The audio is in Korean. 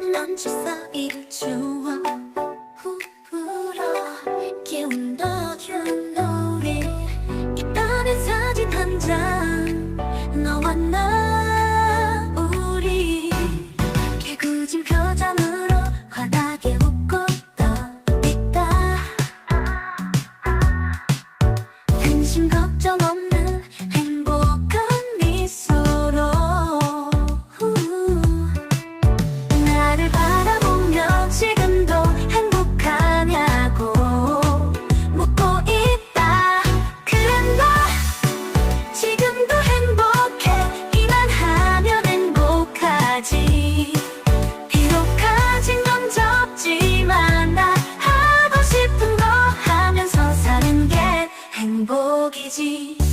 런치 사이를 주워 후 불어 기운 넣은 노래 이따의 사진 한 장 너와 나 棒生地